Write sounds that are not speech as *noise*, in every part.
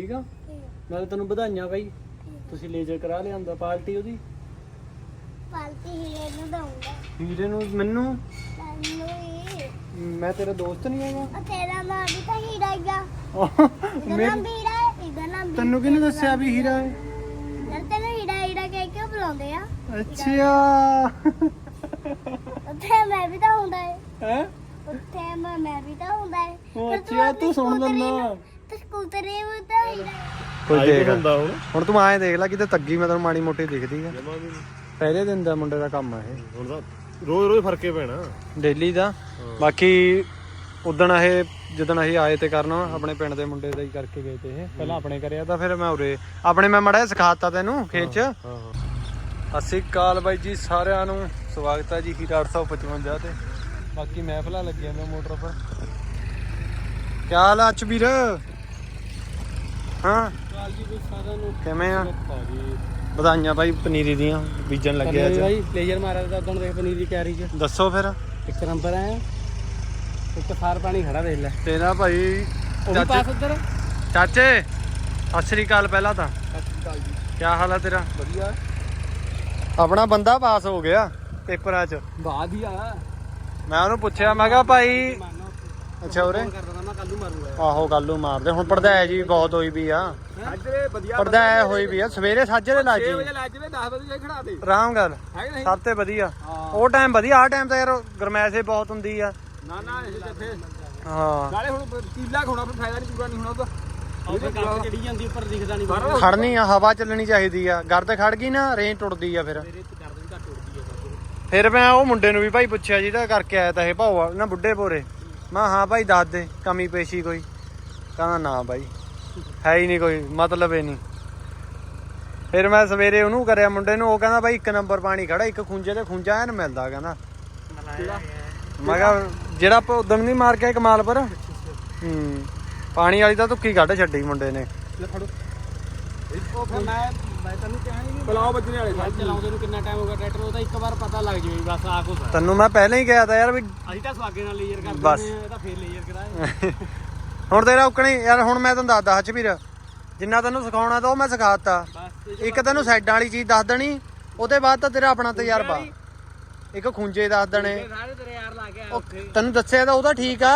ਠੀਕ ਆ? ਮੈਂ ਤੈਨੂੰ ਵਧਾਈਆਂ ਬਾਈ। ਤੁਸੀਂ ਲੇਜ਼ਰ ਕਰਾ ਲਿਆਂਦਾ ਪਾਰਟੀ ਉਹਦੀ? ਪਾਲਤੀ ਹੀਰੇ ਨੂੰ ਦਊਂਗਾ। ਹੀਰੇ ਨੂੰ ਮੈਨੂੰ? ਤੈਨੂੰ ਹੀ। ਮੈਂ ਤੇਰਾ ਦੋਸਤ ਨਹੀਂ ਹੈਗਾ। ਉਹ ਤੇਰਾ ਨਾਮ ਵੀ ਤਾਂ ਹੀਰਾ ਹੀ ਆ। ਇਹਦਾ ਨਾਮ ਵੀ ਹੀਰਾ ਹੈ ਇਹਦਾ ਨਾਮ ਵੀ ਤੈਨੂੰ ਕਿਹਨੇ ਦੱਸਿਆ ਵੀ ਹੀਰਾ ਹੈ? ਯਾਰ ਤੈਨੂੰ ਹੀਰਾ ਹੀਰਾ ਕਹਿ ਕੇ ਬੁਲਾਉਂਦੇ ਆ। ਅੱਛਾ। ਉੱਥੇ ਮੈਂ ਵੀ ਤਾਂ ਹੁੰਦਾ ਹੈ। ਹੈ? ਉੱਥੇ ਮੈਂ ਮੈਂ ਵੀ ਤਾਂ ਹੁੰਦਾ ਹੈ। ਅੱਛਾ ਤੂੰ ਸੁਣ ਨੂੰ- ਤੂੰ ਸਕੂਟਰੀ ਕੋਈ ਦੇਖ। ਹੁੰਦਾ ਹੁਣ। ਹੁਣ ਤੂੰ ਆਏ ਦੇਖ ਲੈ ਕਿਤੇ ਤੱਗੀ ਮੈਂ ਤੈਨੂੰ ਮਾੜੀ ਮੋਟੀ ਦਿਖਦੀ ਆ। ਜਮਾ ਵੀ ਨੀ। ਪਹਿਲੇ ਦਿਨ ਦਾ ਮੁੰਡੇ ਦਾ ਕੰਮ ਆ ਇਹ। ਹੁਣ ਤਾਂ ਰੋਜ਼ ਰੋਜ਼ ਫਰਕੇ ਪੈਣਾ। ਡੇਲੀ ਦਾ। ਬਾਕੀ ਉਦਣ ਇਹ ਜਦੋਂ ਅਸੀਂ ਆਏ ਤੇ ਕਰਨ ਆਪਣੇ ਪਿੰਡ ਦੇ ਮੁੰਡੇ ਦਾ ਹੀ ਕਰਕੇ ਗਏ ਤੇ ਇਹ। ਪਹਿਲਾਂ ਆਪਣੇ ਕਰਿਆ ਤਾਂ ਫਿਰ ਮੈਂ ਉਰੇ। ਆਪਣੇ ਮੈਂ ਮੜਾ ਸਿਖਾਤਾ ਤੈਨੂੰ ਖੇਚ। ਹਾਂ ਹਾਂ ਅਸੀਂ ਕਾਲ ਬਾਈ ਜੀ ਸਾਰਿਆਂ ਨੂੰ। ਸਵਾਗਤ ਹੈ ਜੀ ਹੀਰਾ 855 ਤੇ। ਬਾਕੀ ਮਹਿਫਲਾਂ ਲੱਗੀਆਂ ਨੇ ਮੋਟਰ ਪਰ। ਕੀ ਹਾਲ ਆ ਚਬੀਰ ਹਾਂ। ਕਾਲ ਜੀ ਕੋਈ ਸਾਰਿਆਂ ਨੂੰ ਕਿਵੇਂ ਆ? ਭਾਜੀ ਵਧਾਈਆਂ ਬਾਈ ਪਨੀਰੀ ਦੀਆਂ ਬੀਜਣ ਲੱਗੇ ਅੱਜ। ਭਾਈ ਲੇਜ਼ਰ ਮਾਰਿਆ ਤਾਂ ਉਦੋਂ ਦੇਖ ਪਨੀਰ ਦੀ ਤਿਆਰੀ ਚ। ਦੱਸੋ ਫਿਰ। ਇੱਕ ਨੰਬਰ ਆਇਆ ਇੱਕ ਸਾਰ ਪਾਣੀ ਖੜਾ ਦੇਖ ਲੈ। ਤੇਰਾ ਭਾਈ ਉਹ ਪਾਸ ਉਧਰ? ਚਾਚੇ ਸਤਿ ਸ੍ਰੀ ਅਕਾਲ ਪਹਿਲਾਂ ਤਾਂ। ਜੀ। ਕੀ ਹਾਲ ਆ ਤੇਰਾ? ਵਧੀਆ। ਆਪਣਾ ਬੰਦਾ ਪਾਸ ਹੋ ਗਿਆ ਪੇਪਰਾਂ 'ਚ। ਬਾਦ ਹੀ ਆ ਮੈਂ ਉਹਨੂੰ ਪੁੱਛਿਆ ਮੈਂ ਕਿਹਾ ਭਾਈ ਅੱਛਾ ਉਰੇ? ਫੋਨ ਕਰਦਾ ਤਾਂ ਮੈਂ ਕੱਲ ਨੂੰ ਮਾਰੂੰਗਾ ਆਹੋ ਗੱਲ ਮਾਰਦੇ। ਹੁਣ ਪੜਦਾਇ ਜੀ ਬਹੁਤ ਹੋਈ ਵੀ ਆ। ਸਾਜਰੇ ਵਧੀਆ ਹੋਈ ਵੀ ਆ। ਸਵੇਰੇ ਸਾਜਰੇ ਲਾ ਜੀ ਲੱਜ ਵੇ 10 ਵਜੇ ਖੜਾ ਦੇ। ਆਰਾਮ ਗੱਲ ਹੈ ਕਿ ਨਹੀਂ? ਸਭ ਤੇ ਵਧੀਆ। ਉਹ ਟਾਈਮ ਵਧੀਆ ਆ ਟਾਈਮ ਤਾਂ ਯਾਰ ਗਰਮੈਸ਼ ਹੀ ਬਹੁਤ ਹੁੰਦੀ ਆ। ਨਾ ਨਾ ਇਹ ਜਿੱਥੇ ਹਾਂ। ਨਾਲੇ ਹੁਣ ਕੀਲਾ ਖੋਣਾ ਫਿਰ ਫਾਇਦਾ ਨਹੀਂ ਪੂਰਾ ਨਹੀਂ ਹੋਣਾ ਉਹਦਾ। ਉਹਦੇ ਗੱਲ ਚੜੀ ਜਾਂਦੀ ਉੱਪਰ ਦਿਖਦਾ ਨਹੀਂ ਬਾਹਰ ਖੜਨੀ ਆ ਹਵਾ ਚੱਲਣੀ ਚਾਹੀਦੀ ਆ। ਗਰਦ ਖੜ ਗਈ ਨਾ ਰੇਂਜ ਟੁੱਟਦੀ ਆ ਫਿਰ। ਮੇਰੇ ਵੀ ਘੱਟ ਉੱਡਦੀ ਫਿਰ ਮੈਂ ਉਹ ਮੁੰਡੇ ਨੂੰ ਵੀ ਭਾਈ ਪੁੱਛਿਆ ਜਿਹਦਾ ਕਰਕੇ ਆਇਆ ਤਾਂ ਇਹ ਭਾਉ ਨਾ ਬੁੱਢੇ ਪੋਰੇ ਮੈਂ ਹਾਂ ਭਾਈ ਦੱਸ ਦੇ ਕਮੀ ਪੇਸ਼ੀ ਕੋਈ? ਕਹਿੰਦਾ ਨਾ ਭਾਈ ਹੈ ਹੀ ਨਹੀਂ ਕੋਈ ਮਤਲਬ ਹੀ ਨਹੀਂ। ਫਿਰ ਮੈਂ ਸਵੇਰੇ ਉਹਨੂੰ ਕਰਿਆ ਮੁੰਡੇ ਨੂੰ ਉਹ ਕਹਿੰਦਾ ਭਾਈ ਇੱਕ ਨੰਬਰ ਪਾਣੀ ਖੜਾ ਇੱਕ ਖੁੰਝੇ ਤੇ ਖੁੰਝਾ ਐਨ ਮਿਲਦਾ ਕਹਿੰਦਾ। ਮੈਂ ਕਿਹਾ ਜਿਹੜਾ ਆਪਾਂ ਉਦੋਂ ਨਹੀਂ ਮਾਰ ਕੇ ਆਏ ਕਮਾਲ ਪਰ ਹੂੰ ਪਾਣੀ ਵਾਲੀ ਤਾਂ ਧੁੱਕੀ ਕੱਢ ਛੱਡੀ ਮੁੰਡੇ ਨੇ। ਲੈ ਫੜੋ। ਉਹ ਫਿਰ ਮੈਂ ਬਲਾਓ ਵੱਜਣੇ ਵਾਲੇ ਸਾਰੇ ਚਲਾਉਂਦੇ ਨੂੰ ਕਿੰਨਾ ਟਾਈਮ ਹੋ ਗਿਆ ਟਰੈਕਟਰ ਉਹਦਾ ਇੱਕ ਵਾਰ ਪਤਾ ਲੱਗ ਜਾਵੇ ਬਸ ਆ ਕੁਛ ਆ। ਤੈਨੂੰ ਮੈਂ ਪਹਿਲਾਂ ਹੀ ਕਿਹਾ ਤਾਂ ਯਾਰ ਵੀ ਅਸੀਂ ਤਾਂ ਸਵਾਗੇ ਨਾਲ ਲੇਜ਼ਰ ਕਰਦੇ ਬਸ। ਨੇ ਇਹਦਾ ਫੇਰ ਲੇਜ਼ਰ ਕਰਾਏ। *laughs* ਹੁਣ ਤੇਰਾ ਉਕਣੀ ਯਾਰ ਹੁਣ ਮੈਂ ਤੈਨੂੰ ਦੱਸਦਾ ਹਚਵੀਰ ਜਿੰਨਾ ਤੈਨੂੰ ਸਿਖਾਉਣਾ ਤਾਂ ਉਹ ਮੈਂ ਸਿਖਾਤਾ। ਬਸ ਇੱਕ ਤੈਨੂੰ ਸਾਈਡਾਂ ਵਾਲੀ ਚੀਜ਼ ਦੱਸ ਦੇਣੀ ਉਹਦੇ ਬਾਅਦ ਤਾਂ ਤੇਰਾ ਆਪਣਾ ਤਜਰਬਾ। ਇੱਕ ਖੁੰਝੇ ਦੱਸ ਦੇਣੇ। ਇਹ ਸਾਰੇ ਤੇਰੇ ਯਾਰ ਲਾ ਕੇ ਆਇਆ ਉਹ ਉੱਥੇ। ਤੈਨੂੰ ਦੱਸਿਆ ਤਾਂ ਉਹ ਤਾਂ ਠੀਕ ਆ।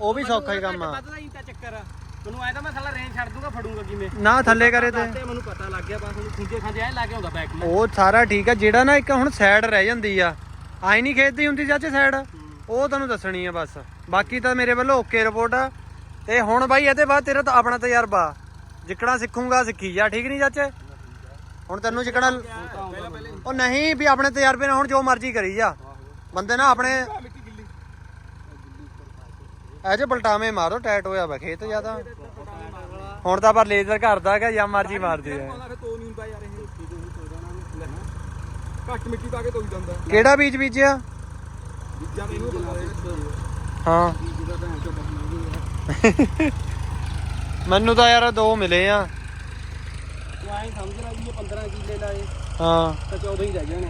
ਉਹ ਵੀ ਸੌਖਾ ਹੀ ਕੰਮ ਆ। ਹੀ ਤਾਂ ਚੱਕਰ। ਆ ਮੈਨੂੰ ਆਇਆ ਤਾਂ ਮੈਂ ਸਾਲਾ ਰੇਂਜ ਛੱਡ ਦੂੰਗਾ ਫੜੂੰਗਾ ਕਿਵੇਂ? ਨਾ ਥੱਲੇ ਕਰੇ ਤੇ। ਮੈਨੂੰ ਪਤਾ ਲੱਗ ਗਿਆ ਬਸ ਹੁਣ ਖੁੰਝੇ ਖਾਂਦੇ ਐ ਲਾ ਕੇ ਆਉਂਦਾ ਬੈਕ ਮੈਂ। ਉਹ ਸਾਰਾ ਠੀਕ ਆ ਜਿਹੜਾ ਨਾ ਇੱਕ ਹੁਣ ਸਾਈਡ ਰਹਿ ਜਾਂਦੀ ਆ ਆਈ ਨਹੀਂ ਖੇਦਦੀ ਹੁੰਦੀ ਚਾਚੇ ਸਾਈਡ ਉਹ ਤੈਨੂੰ ਦੱਸਣੀ ਆ ਬਸ। ਬਾਕੀ ਤਾਂ ਮੇਰੇ ਵੱਲੋਂ ਓਕੇ ਰਿਪੋਰਟ ਆ। ਤੇ ਹੁਣ ਬਾਈ ਇਹਦੇ ਬਾਅਦ ਤੇਰਾ ਤਾਂ ਆਪਣਾ ਤਜਰਬਾ। ਜਿੱਕਣਾ ਸਿੱਖੂਗਾ ਸਿੱਖੀ ਜਾ ਠੀਕ ਨਹੀਂ ਚਾਚੇ? ਹੁਣ ਤੈਨੂੰ ਸਿੱਖਣਾ ਉਹ ਨਹੀਂ ਵੀ ਆਪਣੇ ਤਜਰਬੇ ਨਾਲ ਹੁਣ ਜੋ ਮਰਜ਼ੀ ਕਰੀ ਜਾ। ਬੰਦੇ ਨਾ ਆਪਣੇ ਐਜੇ ਪਲਟਾਵੇਂ ਮਾਰੋ ਟੈਟ ਹੋਇਆ ਵਾ ਖੇਤ ਜ਼ਿਆਦਾ। ਹੁਣ ਤਾਂ ਪਰ ਲੇਜ਼ਰ ਕਰਦਾ ਕਿ ਜਾਂ ਮਰਜ਼ੀ ਮਾਰਦੀ ਹੈ ਘੱਟ ਮਿੱਟੀ ਪਾ ਕੇ ਤੋਈ ਜਾਂਦਾ। ਕਿਹੜਾ ਬੀਜ ਬੀਜਿਆ? ਬੀਜਾਂ ਹਾਂ। ਮੈਨੂੰ ਤਾਂ ਯਾਰ ਦੋ ਮਿਲੇ ਆ। ਤੂੰ ਐਂ ਸਮਝ ਲੈ ਵੀ ਇਹ 15 ਕਿੱਲੇ ਲਾਏ ਹਾਂ। ਤਾਂ 14 ਹੀ ਰਹਿ ਜਾਣੇ।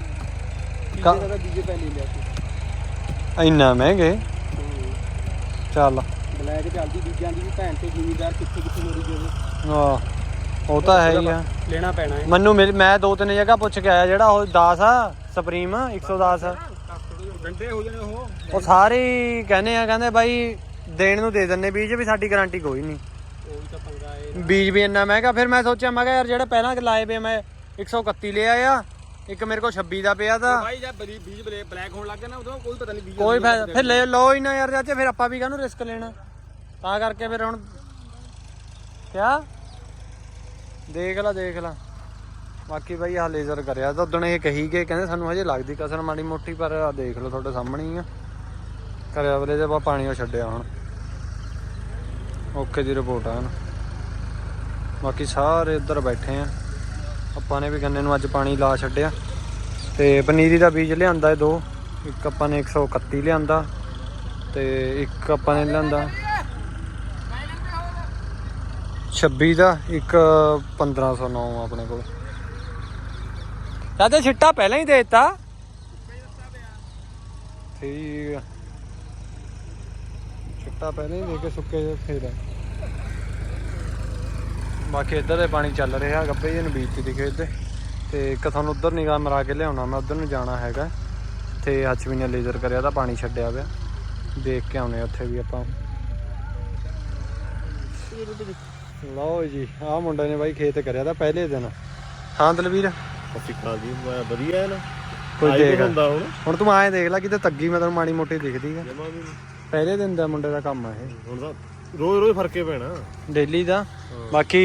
ਕਿੱਲੇ ਦਾ ਬੀਜੇ ਪਹਿਲੇ ਲਿਆ ਸੀ। ਇੰਨਾ ਮਹਿੰਗੇ? ਚੱਲ। ਬਲੈਕ ਚੱਲਦੀ ਬੀਜਾਂ ਦੀ ਵੀ ਭੈਣ ਤੇ ਜ਼ਿਮੀਦਾਰ ਕਿੱਥੇ ਕਿੱਥੇ ਮੋਰੀ ਜਾਵੇ। ਆ ਉਹ ਤਾਂ ਹੈ ਹੀ ਆ। ਲੈਣਾ ਪੈਣਾ ਹੈ। ਮੈਨੂੰ ਮੈਂ ਦੋ ਤਿੰਨ ਜਗ੍ਹਾ ਪੁੱਛ ਕੇ ਆਇਆ ਜਿਹੜਾ ਉਹ 10 ਆ ਸੁਪਰੀਮ 110 ਗੰਡੇ ਹੋ ਜਾਣੇ ਉਹ। ਉਹ ਸਾਰੇ ਹੀ ਕਹਿੰਦੇ ਆ ਕਹਿੰਦੇ ਬਾਈ ਦੇਣ ਨੂੰ ਦੇ ਦਿੰਨੇ ਬੀਜ ਵੀ ਸਾਡੀ ਗਾਰੰਟੀ ਕੋਈ ਨਹੀਂ। ਉਹ ਵੀ ਤਾਂ ਪੰਗਾ ਏ ਬੀਜ ਵੀ ਇੰਨਾ ਮਹਿੰਗਾ ਫਿਰ ਮੈਂ ਸੋਚਿਆ ਮੈਂ ਕਿਹਾ ਯਾਰ ਜਿਹੜਾ ਪਹਿਲਾਂ ਲਾਏ ਪਏ ਮੈਂ 131 ਲਿਆ ਆ ਇੱਕ ਮੇਰੇ ਕੋਲ 26 ਦਾ ਪਿਆ ਤਾਂ। ਭਾਈ ਜਦ ਬਲੀ ਬੀਜ ਬਲੇ ਬਲੈਕ ਹੋਣ ਲੱਗ ਗਿਆ ਨਾ ਉਦੋਂ ਕੋਈ ਪਤਾ ਨਹੀਂ ਬੀਜ ਕੋਈ ਫਾਇਦਾ। ਫਿਰ ਲੈ ਲਓ ਹੀ ਨਾ ਯਾਰ ਚਾਚੇ ਫਿਰ ਆਪਾਂ ਵੀ ਕਾਹਨੂੰ ਰਿਸਕ ਲੈਣਾ? ਤਾਂ ਕਰਕੇ ਫਿਰ ਹੁਣ ਕਿਆ? ਦੇਖ ਲਾ ਦੇਖ ਲਾ। ਬਾਕੀ ਬਾਈ ਆ ਲੇਜ਼ਰ ਕਰਿਆ। ਤਾਂ ਉਦੋਂ ਇਹ ਕਹੀ ਗਏ ਕਹਿੰਦੇ ਸਾਨੂੰ ਹਜੇ ਲੱਗਦੀ ਕਸਰ ਮਾੜੀ ਮੋਟੀ ਪਰ ਆ ਦੇਖ ਲਓ ਤੁਹਾਡੇ ਸਾਹਮਣੇ ਹੀ ਆ। ਕਰਿਆ ਬਲੇ ਤੇ ਆਪਾਂ ਪਾਣੀ ਉਹ ਛੱਡਿਆ ਹੁਣ। ਓਕੇ ਦੀ ਰਿਪੋਰਟ ਆ ਹੁਣ ਬਾਕੀ ਸਾਰੇ ਇੱਧਰ ਬੈਠੇ ਆ। ਆਪਾਂ ਨੇ ਵੀ ਗੰਨੇ ਨੂੰ ਅੱਜ ਪਾਣੀ ਲਾ ਛੱਡਿਆ। ਤੇ ਪਨੀਰੀ ਦਾ ਬੀਜ ਲਿਆਂਦਾ ਇਹ ਦੋ, ਇੱਕ ਆਪਾਂ ਨੇ 131 ਲਿਆਂਦਾ ਤੇ ਇੱਕ ਆਪਾਂ ਨੇ ਲਿਆਂਦਾ 26 ਦਾ, ਇੱਕ 1509 ਆਪਣੇ ਕੋਲ। ਸਾਦੇ ਛਿੱਟਾ ਪਹਿਲਾਂ ਹੀ ਦੇ ਦਿੱਤਾ। ਠੀਕ ਛਿੱਟਾ ਪਹਿਲਾਂ ਹੀ ਦੇ ਕੇ ਸੁੱਕੇ ਜਿਹੇ ਫੇਰ ਬਾਕੀ ਇੱਧਰ ਦੇ ਪਾਣੀ ਚੱਲ ਰਿਹਾ ਗੱਬੇ ਜੀ ਨੂੰ ਬੀਤੀ ਦੀ ਖੇਤ ਤੇ ਤੇ ਇੱਕ ਤੁਹਾਨੂੰ ਉੱਧਰ ਨਿਗਾਹ ਮਰਾ ਕੇ ਲਿਆਉਣਾ ਮੈਂ ਉੱਧਰ ਨੂੰ ਜਾਣਾ ਹੈਗਾ। ਤੇ ਹੱਚਵੀ ਨੇ ਲੇਜ਼ਰ ਕਰਿਆ ਤਾਂ ਪਾਣੀ ਛੱਡਿਆ ਪਿਆ। ਦੇਖ ਕੇ ਆਉਣੇ ਉੱਥੇ ਵੀ ਆਪਾਂ। ਲਓ ਜੀ ਆਹ ਮੁੰਡੇ ਨੇ ਬਾਈ ਖੇਤ ਕਰਿਆ ਤਾਂ ਪਹਿਲੇ ਦਿਨ। ਹਾਂ ਦਲਵੀਰ? ਸਤਿ ਜੀ ਮੈਂ ਵਧੀਆ ਹੈ ਨਾ। ਕੋਈ ਦੇਖ। ਹੁੰਦਾ ਹੁਣ? ਹੁਣ ਤੂੰ ਆਏ ਦੇਖ ਲੈ ਕਿਤੇ ਤੱਗੀ ਮੈਂ ਤੈਨੂੰ ਮਾੜੀ ਮੋਟੀ ਦਿਖਦੀ ਨੀ। ਪਹਿਲੇ ਦਿਨ ਦਾ ਮੁੰਡੇ ਦਾ ਕੰਮ ਆ ਇਹ। ਹੁਣ ਤਾਂ ਰੋਜ਼ ਰੋਜ਼ ਫਰਕੇ ਪੈਣਾ। ਡੇਲੀ ਦਾ। ਬਾਕੀ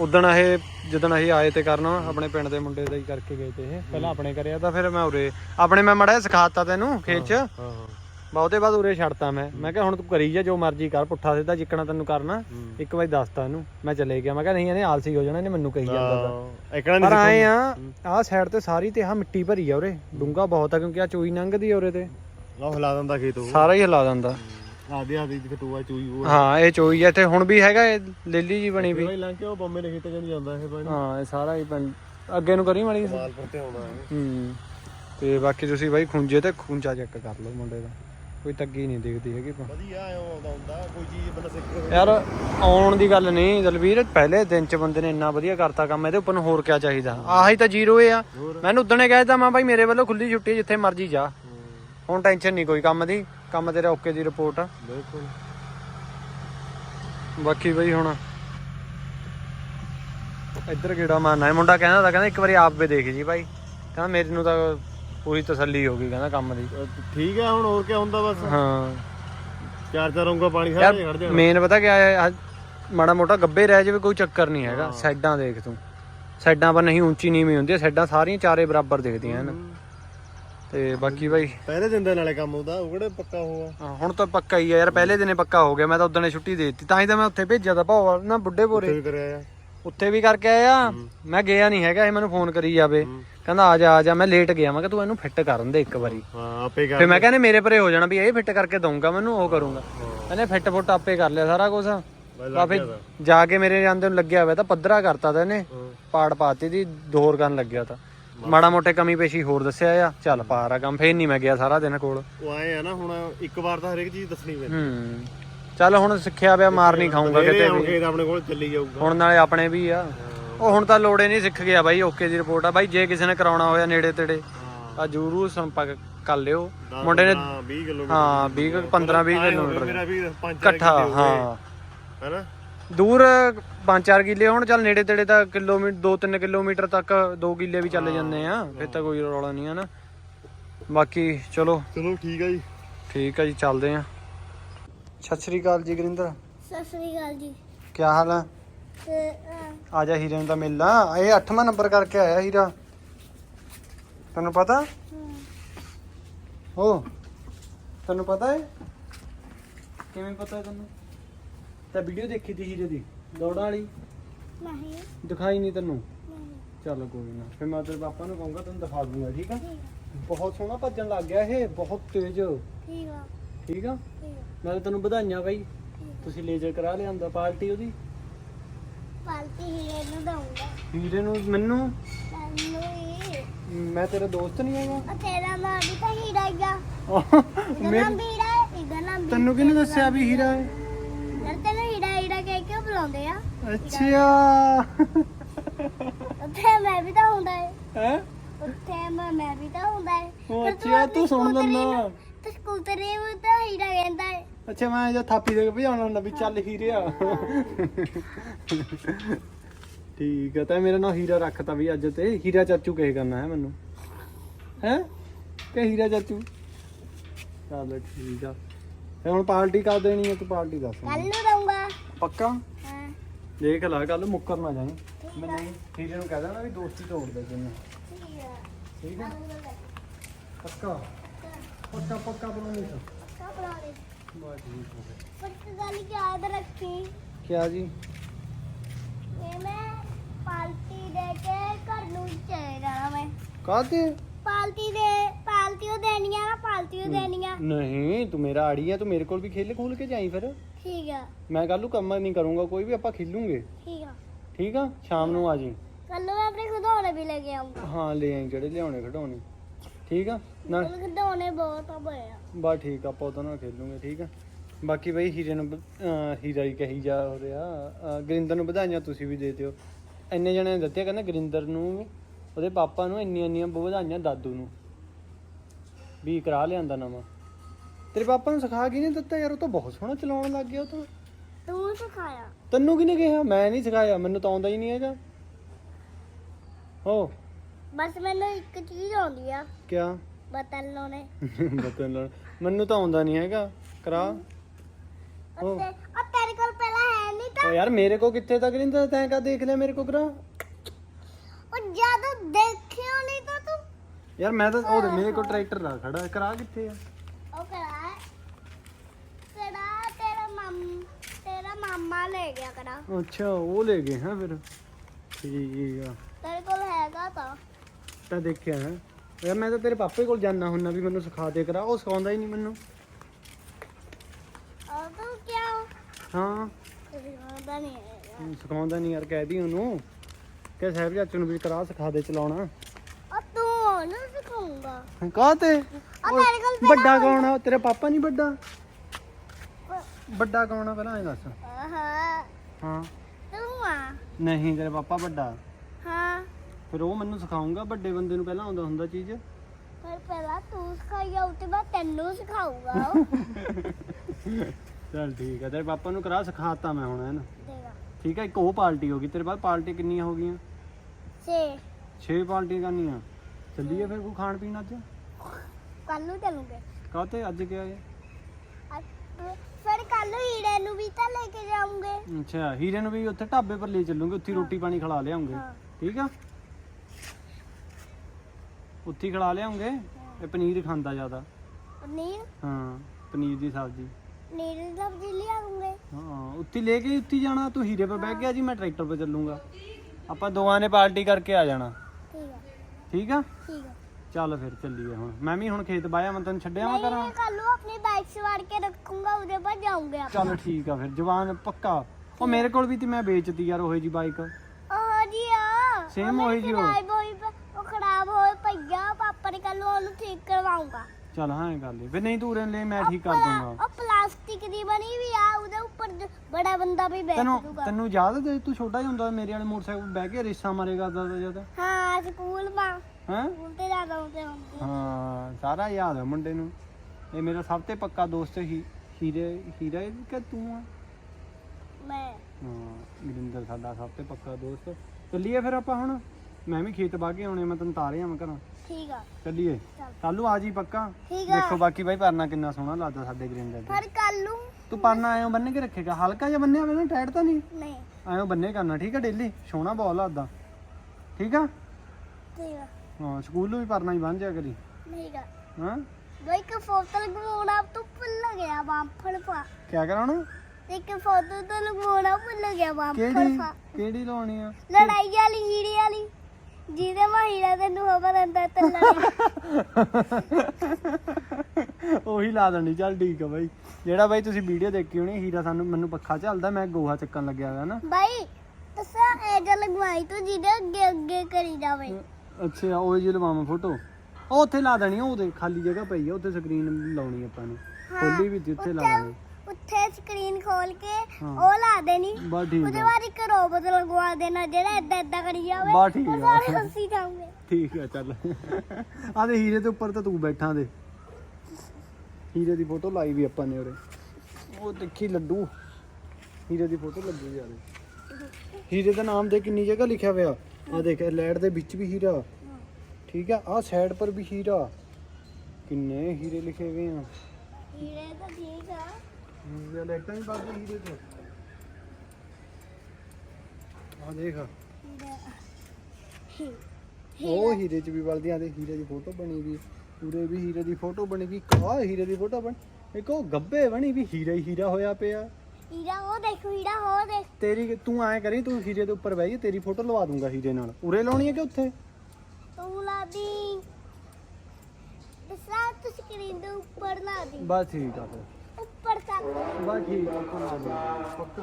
ਉਦਣ ਇਹ ਜਦੋਂ ਅਸੀਂ ਆਏ ਤੇ ਕਰਨ ਆਪਣੇ ਪਿੰਡ ਦੇ ਮੁੰਡੇ ਦਾ ਹੀ ਕਰਕੇ ਗਏ ਤੇ ਇਹ। ਪਹਿਲਾਂ ਆਪਣੇ ਕਰਿਆ ਤਾਂ ਫਿਰ ਮੈਂ ਉਰੇ ਆਪਣੇ ਮੈਂ ਮੜਾ ਸਿਖਾਤਾ ਤੈਨੂੰ ਖੇਤ ਚ। ਹਾਂ ਹਾਂ ਬਹੁਤੇ ਬਾਅਦ ਉਰੇ ਛੱਡਤਾ ਮੈਂ। ਮੈਂ ਕਿਹਾ ਹੁਣ ਤੂੰ ਕਰੀ ਜਾ ਜੋ ਮਰਜ਼ੀ ਕਰ ਪੁੱਠਾ ਸਿੱਧਾ ਜਿੱਕਣਾ ਤੈਨੂੰ ਕਰਨਾ। ਇੱਕ ਵਾਰੀ ਦੱਸਤਾ ਇਹਨੂੰ। ਮੈਂ ਚਲੇ ਗਿਆ। ਮੈਂ ਕਿਹਾ ਨਹੀਂ ਇਹਨੇ ਆਲਸੀ ਹੋ ਜਾਣਾ ਇਹਨੇ ਮੈਨੂੰ ਕਹੀ ਜਾਂਦਾ ਤਾ। ਪਰ ਆਏ ਆ ਆਹ ਸਾਈਡ ਤੇ ਸਾਰੀ ਤੇ ਆਹ ਮਿੱਟੀ ਭਰੀ ਆ ਉਰੇ। ਡੂੰਗਾ ਬਹੁਤ ਆ ਕਿਉਂਕਿ ਆ ਚੋਈ ਲੰਘਦੀ ਆ ਉਰੇ ਤੇ। ਲਓ ਹਿਲਾ ਦਿੰਦਾ ਖੇਤ ਉਹ। ਸਾਰਾ ਹੀ ਹਿਲਾ ਦਿੰਦਾ। ਆਦੀ ਆਦੀ ਜਿੱਥੇ ਟੂਆ ਚੂਈ ਉਹ ਹਾਂ ਇਹ ਚੋਈ ਆ ਇੱਥੇ ਹੁਣ ਵੀ ਹੈਗਾ ਇਹ ਲੇਲੀ ਜੀ ਬਣੀ ਵੀ। ਭਾਈ ਲੰਘ ਕੇ ਉਹ ਬੰਮੇ ਦੇ ਖੇਤੇ ਜਣੀ ਜਾਂਦਾ ਇਹ ਪਾਣੀ ਹਾਂ ਇਹ ਸਾਰਾ ਹੀ ਪਿੰਡ। ਅੱਗੇ ਨੂੰ ਕਰੀ ਮਾੜੀ ਜਿਹੀ। ਮਾਲਪੁਰ ਤੇ ਆਉਂਦਾ ਹੈ ਹੂੰ। ਤੇ ਬਾਕੀ ਤੁਸੀਂ ਬਾਈ ਖੁੰਝੇ ਤੇ ਖੁੰਝਾ ਚੈੱਕ ਕਰ ਲਓ ਮੁੰਡੇ ਦਾ। ਕੋਈ ਤੱਗੀ ਨਹੀਂ ਦਿਖਦੀ ਹੈਗੀ ਪਰ ਵਧੀਆ ਐਂ ਆਉਂਦਾ ਹੁੰਦਾ ਕੋਈ ਚੀਜ਼ ਬੰਦਾ ਸਿੱਖ ਯਾਰ ਆਉਣ ਦੀ ਗੱਲ ਨਹੀਂ ਦਲਵੀਰ ਪਹਿਲੇ ਦਿਨ ਚ ਬੰਦੇ ਨੇ ਇੰਨਾ ਵਧੀਆ ਕਰਤਾ ਕੰਮ ਇਹਦੇ ਉੱਪਰ ਨੂੰ ਹੋਰ ਕੀ ਚਾਹੀਦਾ? ਆਹੀ ਤਾਂ ਜ਼ੀਰੋ ਏ ਆ। ਮੈਨੂੰ ਉਦਣੇ ਕਹਿ ਦਿੱਤਾ ਮੈਂ ਬਾਈ ਮੇਰੇ ਵੱਲੋਂ ਖੁੱਲੀ ਛੁੱਟੀ ਜਿੱਥੇ ਮਰਜ਼ੀ ਜਾ। ਹੁਣ ਟੈਨਸ਼ਨ ਨਹੀਂ ਕੋਈ ਕੰਮ ਦੀ। ਕੰਮ ਤੇਰਾ ਓਕੇ ਦੀ ਰਿਪੋਰਟ ਆ। ਬਿਲਕੁਲ। ਬਾਕੀ ਬਈ ਹੁਣ ਇੱਧਰ ਕਿਹੜਾ ਮਾਰਨਾ ਹੈ ਮੁੰਡਾ ਕਹਿੰਦਾ ਤਾਂ ਕਹਿੰਦਾ ਇੱਕ ਵਾਰੀ ਆਪ ਵੀ ਦੇਖ ਜੀ ਭਾਈ ਕਹਿੰਦਾ ਮੇਰੇ ਨੂੰ ਤਾਂ ਪੂਰੀ ਤਸੱਲੀ ਹੋ ਗਈ ਕਹਿੰਦਾ ਕੰਮ ਦੀ। ਠੀਕ ਹੈ ਹੁਣ ਹੋਰ ਕੀ ਹੁੰਦਾ ਬਸ? ਹਾਂ। ਚਾਰ ਚਾਰ ਉਂਗਲ ਪਾਣੀ ਯਾਰ ਸਾਰੇ ਖੜ ਜਾਣਾ ਮੇਨ ਪਤਾ ਕੀ ਹੈ ਮਾੜਾ ਮੋਟਾ ਗੱਬੇ ਰਹਿ ਜਾਵੇ ਕੋਈ ਚੱਕਰ ਨਹੀਂ ਹੈਗਾ। ਸਾਈਡਾਂ ਦੇਖ ਤੂੰ। ਸਾਈਡਾਂ ਪਰ ਨਹੀਂ ਉੱਚੀ ਨੀਵੀਂ ਹੁੰਦੀ ਸਾਈਡਾਂ ਸਾਰੀਆਂ ਚਾਰੇ ਬਰਾਬਰ ਦਿਖਦੀਆਂ ਹਨ। ਤੇ ਬਾਕੀ ਭਾਈ ਪਹਿਲੇ ਦਿਨ ਦੇ ਨਾਲੇ ਕੰਮ ਉਹਦਾ ਉਹ ਕਿਹੜੇ ਪੱਕਾ ਹੋਆ ਹਾਂ, ਹੁਣ ਤਾਂ ਪੱਕਾ ਹੀ ਆ ਯਾਰ ਪਹਿਲੇ ਦਿਨੇ ਪੱਕਾ ਹੋ ਗਿਆ ਮੈਂ ਤਾਂ ਉਦੋਂ ਛੁੱਟੀ ਦੇ ਦਿੱਤੀ ਤਾਂ ਹੀ ਤਾਂ ਮੈਂ ਉੱਥੇ ਭੇਜਿਆ ਤਾਂ ਭਾਉ ਨਾ ਬੁੱਢੇ ਕਰਿਆ ਆ। ਉੱਥੇ ਵੀ ਕਰਕੇ ਆਇਆ ਮੈਂ ਗਿਆ ਨਹੀਂ ਹੈਗਾ ਇਹ ਮੈਨੂੰ ਫੋਨ ਕਰੀ ਜਾਵੇ। ਕਹਿੰਦਾ ਆ ਜਾ ਆ ਜਾ ਮੈਂ ਲੇਟ ਗਿਆ ਮੈਂ ਕਿਹਾ ਤੂੰ ਇਹਨੂੰ ਫਿੱਟ ਕਰਨ ਦੇ ਇੱਕ ਵਾਰੀ। ਹਾਂ ਆਪੇ ਕਰ ਫਿਰ ਮੈਂ ਕਹਿੰਦੇ ਮੇਰੇ ਪਰੇ ਹੋ ਜਾਣਾ ਵੀ ਇਹ ਫਿੱਟ ਕਰਕੇ ਦਊਂਗਾ ਮੈਨੂੰ ਉਹ ਕਰੂੰਗਾ। ਇਹਨੇ ਫਿੱਟ ਫੁੱਟ ਆਪੇ ਕਰ ਲਿਆ ਸਾਰਾ ਕੁਝ ਬਾ ਫਿਰ ਜਾ ਕੇ ਮੇਰੇ ਜਾਂਦੇ ਨੂੰ ਲੱਗਿਆ ਹੋਇਆ ਤਾਂ ਪੱਧਰਾ ਕਰਤਾ ਤਾਂ ਇਹਨੇ। ਪਾੜ ਪਾਤੀ ਦੀ ਦੋਰ ਕਰਨ ਲੱਗਿਆ ਤਾਂ। ਮਾੜਾ ਮੋਟੇ ਕਮੀ ਪੇਸ਼ੀ ਹੋਰ ਦੱਸਿਆ ਆ ਚੱਲ ਪਾਰ ਆ ਕੰਮ ਫੇਰ ਨਹੀਂ ਮੈਂ ਗਿਆ ਸਾਰਾ ਦਿਨ ਕੋਲ। ਉਹ ਆਏ ਆ ਨਾ ਹੁਣ ਇੱਕ ਵਾਰ ਤਾਂ ਹਰੇਕ ਚੀਜ਼ ਦੱਸਣੀ ਪੈਂਦੀ। ਹੂੰ ਚੱਲ ਹੁਣ ਸਿੱਖਿਆ ਪਿਆ ਮਾਰ ਨਹੀਂ ਖਾਊਂਗਾ ਕਿਤੇ ਵੀ। ਆਪਣੇ ਕੋਲ ਚੱਲੀ ਜਾਊਗਾ। ਹੁਣ ਨਾਲੇ ਆਪਣੇ ਵੀ ਆ। ਉਹ ਹੁਣ ਤਾਂ ਲੋੜੇ ਨਹੀਂ ਸਿੱਖ ਗਿਆ ਬਾਈ ਓਕੇ ਦੀ ਰਿਪੋਰਟ ਆ। ਬਾਈ ਜੇ ਕਿਸੇ ਨੇ ਕਰਾਉਣਾ ਹੋਇਆ ਨੇੜੇ ਤੇੜੇ ਆ ਜ਼ਰੂਰ ਸੰਪਰਕ ਕਰ ਲਿਓ। ਮੁੰਡੇ ਨੇ ਹਾਂ 20 ਕਿਲੋ ਹਾਂ 20 15 20 ਕਿਲੋਮੀਟਰ। ਮੇਰਾ ਵੀ 5 ਇਕੱਠਾ ਹਾਂ। ਹੈਨਾ? ਦੂਰ 5-4 ਕਿੱਲੇ ਹੁਣ ਚੱਲ ਨੇੜੇ ਤੇੜੇ ਤਾਂ ਕਿਲੋਮੀਟਰ 2-3 ਕਿਲੋਮੀਟਰ ਤੱਕ 2 ਕਿੱਲੇ ਵੀ ਚੱਲ ਜਾਂਦੇ ਆ ਫਿਰ ਤਾਂ ਕੋਈ ਰੌਲਾ ਨਹੀਂ ਹੈ ਨਾ ਬਾਕੀ ਚਲੋ। ਚਲੋ ਠੀਕ ਆ ਜੀ। ਠੀਕ ਆ ਜੀ ਚੱਲਦੇ ਆ। ਸਤਿ ਸ੍ਰੀ ਅਕਾਲ ਜੀ ਗੁਰਿੰਦਰ। ਸਤਿ ਸ੍ਰੀ ਅਕਾਲ ਜੀ। ਕੀ ਹਾਲ ਆ? ਆ ਜਾ ਹੀਰੇ ਨੂੰ ਤਾਂ ਮਿਲ ਲਾ। ਇਹ 8ਵਾਂ ਨੰਬਰ ਕਰਕੇ ਆਇਆ ਹੀਰਾ। ਤੈਨੂੰ ਪਤਾ? ਹੋ। ਤੈਨੂੰ ਪਤਾ ਹੈ ਕਿਵੇਂ ਪਤਾ ਹੈ ਤੈਨੂੰ? ਤਾਂ ਵੀਡੀਓ ਦੇਖੀ ਤੀ ਹੀਰੇ ਦੀ। ਦੌੜਾਂ ਵਾਲੀ? ਨਹੀਂ। ਦਿਖਾਈ ਨਹੀਂ ਤੈਨੂੰ? ਨਹੀਂ। ਚੱਲ ਕੋਈ ਨਾ। ਫਿਰ ਮੈਂ ਤੇਰੇ ਪਾਪਾ ਨੂੰ ਕਹੂੰਗਾ ਤੈਨੂੰ ਦਿਖਾ ਦੂੰਗਾ ਠੀਕ ਆ? ਠੀਕ ਆ, ਬਹੁਤ ਸੋਹਣਾ ਭੱਜਣ ਲੱਗ ਗਿਆ ਇਹ ਬਹੁਤ ਤੇਜ਼। ਠੀਕ ਆ। ਠੀਕ ਆ? ਠੀਕ ਆ। ਮੈਂ ਤੈਨੂੰ ਵਧਾਈਆਂ ਬਾਈ। ਠੀਕ ਆ। ਤੁਸੀਂ ਲੇਜ਼ਰ ਕਰਾ ਲਿਆਂਦਾ ਪਾਰਟੀ ਉਹਦੀ? ਪਾਲਤੀ ਹੀਰੇ ਨੂੰ ਦਊਂਗਾ। ਹੀਰੇ ਨੂੰ ਮੈਨੂੰ? ਤੈਨੂੰ ਹੀ। ਮੈਂ ਤੇਰਾ ਦੋਸਤ ਨਹੀਂ ਹੈਗਾ। ਉਹ ਤੇਰਾ ਨਾਮ ਵੀ ਤਾਂ ਹੀਰਾ ਹੀ ਆ। ਇਹਦਾ ਨਾਮ ਵੀ ਹੀਰਾ ਹੈ ਇਹਦਾ ਨਾਮ ਵੀ ਤੈਨੂੰ ਕਿਹਨੇ ਦੱਸਿਆ ਵੀ ਹੀਰਾ ਹੈ? ਅੱਛਾ ਉੱਥੇ ਮੈਂ ਵੀ ਤਾਂ ਹੁੰਦਾ ਹੈ ਹੈ? ਉੱਥੇ ਮੈਂ ਮੈਂ ਵੀ ਤਾਂ ਹੁੰਦਾ ਹੈ ਉਹ ਅੱਛਾ ਤੂੰ ਸੁਣ ਲੈਂਦਾ। ਤੇ ਸਕੂਟਰੀ ਨੂੰ ਤਾਂ ਹੀਰਾ ਕਹਿੰਦਾ ਹੈ ਅੱਛਾ ਮੈਂ ਜਾਂ ਥਾਪੀ ਦੇ ਕੇ ਭਜਾਉਣਾ ਹੁੰਦਾ ਵੀ ਚੱਲ ਹੀਰਿਆ। ਠੀਕ ਹੈ ਤਾਂ ਮੇਰਾ ਨਾਮ ਹੀਰਾ ਰੱਖਤਾ ਵੀ ਅੱਜ ਤੇ। ਹੀਰਾ ਚਾਚੂ ਕਹੇ ਕਰਨਾ ਹੈ ਮੈਨੂੰ। ਹੈ? ਕਿ ਹੀਰਾ ਚਾਚੂ। ਚੱਲ ਠੀਕ ਆ। ਹੁਣ ਪਾਰਟੀ ਕਰ ਦੇਣੀ ਹੈ ਤੂੰ ਪਾਰਟੀ ਦੱਸ ਕੱਲ ਨੂੰ ਦਊਂਗਾ। ਪੱਕਾ? ਦੇਖ ਲੈ ਕੱਲ ਮੁੱਕਰ ਨਾ ਜਾਈਂ। ਮੈਂ ਨਹੀਂ ਹੀਰੇ ਨੂੰ ਕਹਿ ਦੇਣਾ ਵੀ ਦੋਸਤੀ ਤੋੜ ਦੇ ਤੈਨੂੰ ਠੀਕ ਹੈ? ਪੱਕਾ? ਪੱਕਾ ਪੱਕਾ ਬਣਾਉਣੀ ਦੇ ਬਸ ਠੀਕ ਹੋ ਗਿਆ। ਗੱਲ ਕਿਆ ਜੀ? ਇਹ ਮੈਂ ਪਾਲਤੀ ਦੇ ਕੇ ਘਰ ਨੂੰ ਚਲੇ ਜਾਣਾ ਮੈਂ। ਕਾਹਤੇ ਪਾਲਤੀ ਦੇ ਪਾਲਤੀ ਉਹ ਦੇਣੀਆਂ ਨਾ ਪਾਲਤੀ ਉਹ ਦੇਣੀਆਂ। ਨਹੀਂ ਤੂੰ ਮੇਰਾ ਆੜੀ ਹੈ ਤੂੰ ਮੇਰੇ ਕੋਲ ਵੀ ਖੇਲ ਖੋਲ ਕੇ ਜਾਈ ਫਿਰ। ਠੀਕ ਆ। ਮੈਂ ਕੱਲ ਨੂੰ ਕੰਮ ਨਹੀਂ ਕਰੂੰਗਾ ਕੋਈ ਵੀ ਆਪਾਂ ਖੇਲੂਗੇ। ਠੀਕ ਆ। ਠੀਕ ਆ? ਸ਼ਾਮ ਨੂੰ ਆ ਜੀ ਕੱਲ ਨੂੰ ਮੈਂ ਆਪਣੇ ਖਿਡੌਣੇ ਵੀ ਲੈ ਕੇ ਆਉਂਗਾ ਹਾਂ ਲੈ ਆਈ ਜਿਹੜੇ ਲਿਆਉਣੇ ਖਡਾਉਣੇ ਠੀਕ ਆ? ਨਾ। ਖਿਡੌਣੇ ਬਹੁਤ ਆ ਆ ਬਸ ਠੀਕ ਆ ਆਪਾਂ ਉਹਦੇ ਨਾਲ ਖੇਲੂਗੇ ਠੀਕ ਆ? ਬਾਕੀ ਬਈ ਹੀਰੇ ਨੂੰ ਬ- ਅਹ ਹੀਰਾ ਹੀ ਕਹੀ ਜਾ ਹੋ ਰਿਹਾ ਅਹ ਗੁਰਿੰਦਰ ਨੂੰ ਵਧਾਈਆਂ ਤੁਸੀਂ ਵੀ ਦੇ ਦਿਓ। ਇੰਨੇ ਜਣੇ ਨੇ ਦਿੱਤੇ ਕਹਿੰਦਾ ਗੁਰਿੰਦਰ ਨੂੰ ਉਹਦੇ ਪਾਪਾ ਨੂੰ ਇੰਨੀਆਂ ਇੰਨੀਆਂ ਵਧਾਈਆਂ ਦਾਦੂ ਨੂੰ। ਵੀ ਕਰਾ ਲਿਆਂਦਾ ਨਵਾਂ। ਤੇਰੇ ਪਾਪਾ ਨੂੰ ਸਿਖਾ ਕੀ ਨਹੀਂ ਦਿੱਤਾ ਯਾਰ ਉਹ ਤਾਂ ਬਹੁਤ ਸੋਹਣਾ ਚਲਾਉਣ ਲੱਗ ਗਿਆ ਉਹ ਤਾਂ। ਤੂੰ ਸਿਖਾਇਆ। ਤੈਨੂੰ ਕਿਹਨੇ ਕਿਹਾ? ਮੈਂ ਨਹੀਂ ਸਿਖਾਇਆ ਮੈਨੂੰ ਤਾਂ ਆਉਂਦਾ ਹੀ ਨਹੀਂ ਹੈਗਾ। ਹੋ। ਬਸ ਮੈਨੂੰ ਇੱਕ ਚੀਜ਼ ਆਉਂਦੀ ਆ। ਕਿਆ? ਬਤਨ ਲੋਨੇ ਬਤਨ ਲੜ ਮੈਨੂੰ ਤਾਂ ਆਉਂਦਾ ਨਹੀਂ ਹੈਗਾ। ਕਰਾ। ਉਹ ਤੇਰੇ ਕੋਲ ਪਹਿਲਾਂ ਹੈ ਨਹੀਂ ਤਾਂ ਉਹ ਯਾਰ ਮੇਰੇ ਕੋ ਕਿੱਥੇ ਤੱਕ ਰਿੰਦਾ ਤੈਂ ਕਾ ਦੇਖ ਲਿਆ ਮੇਰੇ ਕੋ ਕਰਾ। ਉਹ ਜਦੋਂ ਦੇਖਿਓ ਨਹੀਂ ਤਾਂ ਤੂੰ ਯਾਰ ਮੈਂ ਤਾਂ ਉਹ ਮੇਰੇ ਕੋ ਟਰੈਕਟਰ ਲਾ ਖੜਾ ਕਰਾ ਕਿੱਥੇ ਆ? ਉਹ ਕਰਾ ਤੇਰਾ ਤੇਰਾ ਮਮ ਤੇਰਾ ਮਾਮਾ ਲੈ ਗਿਆ ਕਰਾ। ਅੱਛਾ ਉਹ ਲੈ ਗਏ ਹਾਂ ਫਿਰ। ਠੀਕ ਆ। ਤੇਰੇ ਕੋਲ ਹੈਗਾ ਤਾਂ। ਤਾਂ ਦੇਖਿਆ ਹੈ। ਯਾਰ ਮੈਂ ਤਾਂ ਤੇਰੇ ਪਾਪੇ ਕੋਲ ਜਾਣਾ ਹੁੰਨਾ ਵੀ ਮੈਨੂੰ ਸਿਖਾ ਦੇ ਕਰਾ ਉਹ ਸਿਖਾਉਂਦਾ ਹੀ ਨਹੀਂ ਮੈਨੂੰ। ਉਹ ਤੂੰ ਕਿਆ ਹਾਂ। ਸਿਖਾਉਂਦਾ ਨਹੀਂ ਹੈਗਾ। ਸਿਖਾਉਂਦਾ ਨਹੀਂ ਯਾਰ ਕਹਿ ਦੀ ਉਹਨੂੰ। ਕਿ ਸਾਹਿਬ ਚਾਚੂ ਨੂੰ ਵੀ ਕਰਾ ਸਿਖਾ ਦੇ ਚਲਾਉਣਾ। ਤੂੰ ਉਹਨੂੰ ਸਿਖਾਉਂਗਾ ਕਾਹ ਤੇ? ਆ ਤੇਰੇ ਕੋਲ ਵੱਡਾ ਕੌਣ ਆ? ਤੇਰਾ ਪਾਪਾ ਨਹੀਂ ਵੱਡਾ? ਵੱਡਾ ਕੌਣ ਆ? ਪਹਿਲਾਂ ਇਹ ਦੱਸ। ਹਾਂ ਹਾਂ। ਤੂੰ ਆ। ਨਹੀਂ ਤੇਰੇ ਪਾਪਾ ਵੱਡਾ। ਹਾਂ। ਫਿਰ ਉਹ ਮੈਨੂੰ ਸਿਖਾਉਂਗਾ ਵੱਡੇ ਬੰਦੇ ਨੂੰ ਪਹਿਲਾਂ ਆਉਂਦਾ ਹੁੰਦਾ ਚੀਜ਼। ਪਰ ਪਹਿਲਾਂ ਤੂੰ ਸਿਖਾਈਆ ਉੱਤੇ ਬਾਅਦ ਤੈਨੂੰ ਸਿਖਾਊਗਾ। ਉਹ ਚਲ ਠੀਕ ਆ ਤੇਰੇ ਪਾਪਾ ਨੂੰ ਕਰਾ ਸਿਖਾਤਾ ਮੈਂ ਹੁਣ ਇਹਨੂੰ ਦੇਗਾ ਠੀਕ ਆ ਇੱਕ ਉਹ ਪਾਰਟੀ ਹੋ ਗਈ ਤੇਰੇ ਬਾਅਦ ਪਾਰਟੀ ਕਿੰਨੀਆਂ ਹੋ ਗਈਆਂ? ਸੇ 6 ਪਾਰਟੀਆਂ ਕਰਨੀਆਂ? ਚੱਲੀਏ ਫਿਰ ਕੋਈ ਖਾਣ ਪੀਣ ਅੱਜ? ਕੱਲ ਨੂੰ ਚੱਲੂਗੇ। ਕਾਹਤੇ ਅੱਜ ਕਿਹਾ ਹੈ? ਅੱਜ- ਫਿਰ ਕੱਲ ਨੂੰ ਹੀੜੇ ਨੂੰ ਵੀ ਤਾਂ ਲੈ ਕੇ ਜਾਉਂਗੇ ਅੱਛਾ ਹੀਰੇ ਨੂੰ ਵੀ ਉੱਥੇ ਢਾਬੇ ਪਰ ਲੈ ਚੱਲੂਗੇ ਉੱਥੇ ਹੀ ਰੋਟੀ ਪਾਣੀ ਖਿਲਾ ਲਿਆਉਂਗੇ। ਹਾਂ। ਠੀਕ ਆ? ਉੱਥੇ ਹੀ ਖਿਲਾ ਲਿਆਉਂਗੇ ਇਹ ਪਨੀਰ ਖਾਂਦਾ ਜ਼ਿਆਦਾ। ਪਨੀਰ? ਹਾਂ ਪਨੀਰ ਦੀ ਸਬਜ਼ੀ। ਨੀਰ ਦੀ ਸਬਜ਼ੀ ਲਿਆਉਂਗੇ। ਹਾਂ ਉੱਥੇ ਲੈ ਕੇ ਉੱਥੇ ਜਾਣਾ ਤੂੰ ਹੀਰੇ ਪਰ ਬਹਿ ਗਿਆ ਜੀ ਮੈਂ ਟਰੈਕਟਰ 'ਤੇ ਚੱਲੂਗਾ। ਆਪਾਂ ਦੋਵਾਂ ਨੇ ਪਾਰਟੀ ਕਰਕੇ ਆ ਜਾਣਾ। ਠੀਕ ਆ। ਠੀਕ ਆ? ਠੀਕ ਆ। ਚੱਲ ਫਿਰ ਚੱਲੀਏ ਹੁਣ। ਮੈਂ ਵੀ ਹੁਣ ਖੇਤ ਬਾਇਆ ਮੈਂ ਤੈਨੂੰ ਛੱਡਿਆ ਮੈਂ ਕਰਾਂ ਮੈਂ ਕੱਲ ਨੂੰ ਆਪਣੀ ਬਾਈਕ ਸਵਾਰ ਕੇ ਰੱਖੂੰਗਾ ਉਹਦੇ ਬਾਅਦ ਜਾਉਂਗੇ ਆਪਾਂ। ਚੱਲ ਠੀਕ ਆ ਫਿਰ ਜਵਾਨ ਪੱਕਾ। ਉਹ ਮੇਰੇ ਕੋਲ ਵੀ ਤੀ ਮੈਂ ਵੇਚਤੀ ਯਾਰ ਉਹੇ ਜੀ ਬਾਈਕ ਉਹ ਜੀ ਆ। Same ਉਹੀ ਜਿਹੀ ਉਹ। ਖਰਾਬ ਹੋਈ ਪ- ਉਹ ਖਰਾਬ ਹੋਏ ਪਈਆ ਪਾਪਾ ਨੇ ਕੱਲ ਨੂੰ ਉਹਨੂੰ ਠੀਕ ਕਰਵਾਉਂਗਾ ਚੱਲ ਹਾਂ ਇਹ ਗੱਲ ਈ। ਫਿਰ ਨਹੀਂ ਤੂੰ ਰਹਿਣ ਲੈ ਮੈਂ ਠੀਕ ਕਰ ਦੂੰਗਾ। ਉਹ ਪਲਾਸਟਿਕ ਦੀ ਬਣੀ ਵੀ ਆ ਉੱਪਰ ਜ- ਬੜਾ ਬੰਦਾ ਵੀ ਬੈਠ ਤੈਨੂੰ ਦੂਗਾ ਤੈਨੂੰ ਯਾਦ ਤੇ ਤੂੰ ਛੋਟਾ ਜਿਹਾ ਹੁੰਦਾ ਮੇਰੇ ਵਾਲੇ ਮੋਟਰਸਾਈਕਲ ਬਹਿ ਕੇ ਰੇਸਾਂ ਮਾਰੇ ਕਰਦਾ ਤਾ? ਜਦ ਹਾਂ ਸਕੂਲ ਮਾ। ਹੈਂ? ਸਕੂਲ ਤੇ ਜਾਂਦਾ ਹੁੰਦੇ ਹੁੰਦੇ। ਹਾਂ ਸਾਰਾ ਯਾਦ ਹੈ ਮੁੰਡੇ ਨੂੰ। ਇਹ ਮੇਰਾ ਸਭ ਤੋਂ ਪੱਕਾ ਦੋਸਤ ਹੀ ਹੀਰੇ ਹੀਰਾ ਕਿ ਤੂੰ ਆ? ਮੈਂ। ਹਾਂ ਗੁਰਿੰਦਰ ਸਾਡਾ ਸਭ ਤੋਂ ਪੱਕਾ ਦੋਸਤ। ਚੱਲੀਏ ਫਿਰ ਆਪਾਂ ਹੁਣ। ਮੈਂ ਵੀ ਖੇਤ ਬਾਹ ਕੇ ਆਉਣੇ ਮੈਂ ਤੈਨੂੰ ਤਾਰਿਆ ਮੈਂ ਘਰੋਂ। ਠੀਕ ਆ। ਚੱਲੀਏ। ਚੱਲ। ਕੱਲੂ ਆ ਜੀ ਪੱਕਾ। ਠੀਕ ਆ। ਦੇਖੋ ਬਾਕੀ ਬਾਈ ਪਰਨਾ ਕਿੰਨਾ ਸੋਹਣਾ ਲੱਗਦਾ ਸਾਡੇ ਗੁਰਿੰਦਰ ਦਾ ਫਿਰ ਕੱਲ ਨੂੰ ਤੂੰ ਪਰਨਾ ਆਇਓ ਬੰਨ ਕੇ ਰੱਖੇਗਾ ਹਲਕਾ ਜਿਹਾ ਬੰਨਿਆ ਹੋਵੇ ਨਾ ਟਾਈਟ ਤਾਂ ਨਹੀਂ? ਨਹੀਂ। ਆਇਓ ਬੰਨੇ ਕਰਨਾ ਠੀਕ ਆ ਡੇਲੀ? ਸੋਹਣਾ ਬਹੁਤ ਲੱਗਦਾ ਠੀਕ ਆ? ਠੀਕ ਆ। ਹਾਂ ਸਕੂਲ ਨੂੰ ਵੀ ਪਰਨਾ ਹੀ ਬੰਨ ਜਾ ਕਰੀ। ਠੀਕ ਆ। ਹਾਂ? ਬਈ ਇੱਕ ਫੋਟੋ ਲਗਵਾਉਣਾ ਤੂੰ ਭੁੱਲ ਗਿਆ ਬਾਂਫੜ ਪਾ। ਕਿਆ ਕਰਾਉਣਾ? ਇੱਕ ਫੋਟੋ ਤਾਂ ਲਗਵਾਉਣਾ ਭੁੱਲ ਗਿਆ ਬਾਂਫੜ ਕਿਹੜੀ? ਪਾ। ਕਿਹੜੀ ਲਾਉਣੀ ਆ? ਲੜਾਈ ਵਾਲੀ ਹੀਰੇ ਵਾਲੀ। ਜਿਹਦੇ ਮਾ ਹੀਰਾ ਤੈਨੂੰ ਖਬਰ ਅੰਦਰ ਤੇ ਉਹੀ ਲਾ ਦੇਣੀ ਚੱਲ ਠੀਕ ਆ ਬਾਈ। ਜਿਹੜਾ ਬਾਈ ਤੁਸੀਂ ਵੀਡੀਓ ਦੇਖੀ ਹੋਣੀ ਹੀਰਾ ਸਾਨੂੰ ਮੈਨੂੰ ਪੱਖਾ ਚੱਲਦਾ ਮੈਂ ਗੋਹਾ ਚੱਕਣ ਲੱਗਿਆ ਹੋਇਆ ਨਾ। ਬਾਈ ਤਸਾਂ ਇਹ ਜਿਹਾ ਲਗਵਾਈ ਤੂੰ ਜਿਹਦੇ ਅੱਗੇ ਅੱਗੇ ਕਰੀ ਜਾਵੇ। ਅੱਛਾ ਉਹ ਜੀ ਲਵਾਵਾਂ ਫੋਟੋ ਉਹ ਉੱਥੇ ਲਾ ਦੇਣੀ ਆ ਉਹਦੇ ਖਾਲੀ ਜਗ੍ਹਾ ਪਈ ਆ ਉੱਥੇ ਸਕਰੀਨ ਲਾਉਣੀ ਆਪਾਂ ਨੇ। ਖੋਲੀ ਵੀ ਤੀ ਉੱਥੇ ਲਾ ਦੇਣੀ। ਉੱਥੇ ਸਕਰੀਨ ਖੋਲ ਕੇ। ਉਹ ਲਾ ਦੇਣੀ। ਬਸ ਠੀਕ ਉਹਦੇ ਆ। ਬਾਅਦ ਇੱਕ ਰੋਬੋਟ ਲਗਵਾ ਦੇਣਾ ਜਿਹੜਾ ਏਦਾਂ ਏਦਾਂ ਕਰੀ ਜਾਵੇ। ਬਸ ਠੀਕ ਉਹ ਆ। ਸਾਰੇ ਹੱਸੀ ਜਾਓਗੇ ਠੀਕ ਆ ਚੱਲ। ਆ ਦੇ ਹੀਰੇ ਦੇ ਉੱਪਰ ਤਾਂ ਤੂੰ ਬੈਠਾ ਦੇ। ਹੀਰੇ ਦੀ ਫੋਟੋ ਲਾਈ ਵੀ ਆਪਾਂ ਨੇ ਉਰੇ। ਉਹ ਦੇਖੀ ਲੱਡੂ। ਹੀਰੇ ਦੀ ਫੋਟੋ ਲੱਗੀ ਯਾਰ। ਹੀਰੇ ਦਾ ਨਾਮ ਦੇ ਕਿੰਨੀ ਜਗ੍ਹਾ ਲਿਖਿਆ ਹੋਇਆ। ਆ ਦੇਖ ਲੈਟ ਦੇ ਵਿੱਚ ਵੀ ਹੀਰਾ। ਠੀਕ ਆ ਆ ਸਾਈਡ ਪਰ ਵੀ ਹੀਰਾ। ਕਿੰਨੇ ਹੀਰੇ ਲਿਖੇ ਹੋਏ ਆ। ਹੀਰੇ ਤਾਂ ਠੀਕ ਆ। ਇਹ ਲੈਟਾਂ ਵੀ ਬਾਕੀ ਹੀਰੇ ਤੇ ਆ ਦੇਖ। ਉਹ ਹੀਰੇ ਚ ਵੀ ਬਲਦੀ ਆ ਦੇ ਹੀਰੇ ਦੀ ਫੋਟੋ ਬਣੀ ਵੀ। ਪੂਰੇ ਵੀ ਹੀਰੇ ਦੀ ਫੋਟੋ ਬਣੀ ਵੀ ਕਾ ਹੀਰੇ ਦੀ ਫੋਟੋ ਬਣ ਇੱਕ ਉਹ ਗੱਬੇ ਬਣੀ ਵੀ ਹੀਰਾ ਹੀ ਹੀਰਾ ਹੋਇਆ ਪਿਆ। ਹੀਰਾ ਉਹ ਦੇਖ ਹੀਰਾ ਹੋ ਦੇਖ। ਤੇਰੀ ਤੂੰ ਐ ਕਰੀ ਤੂੰ ਹੀਰੇ ਦੇ ਉੱਪਰ ਬਹਿ ਜਾ ਤੇਰੀ ਫੋਟੋ ਲਵਾ ਦੂੰਗਾ ਹੀਰੇ ਨਾਲ। ਉਰੇ ਲਾਉਣੀ ਹੈ ਕਿ ਉੱਥੇ? ਤੂੰ ਲਾ ਦੀ। ਦਸਾਂ ਤੂੰ ਸਕਰੀਨ ਦੇ ਉੱਪਰ ਲਾ ਦੀ। ਬਸ ਠੀਕ ਆ ਫਿਰ। ਉੱਪਰ ਤੱਕ ਬਸ ਠੀਕ ਆ ਉੱਪਰ ਲਾ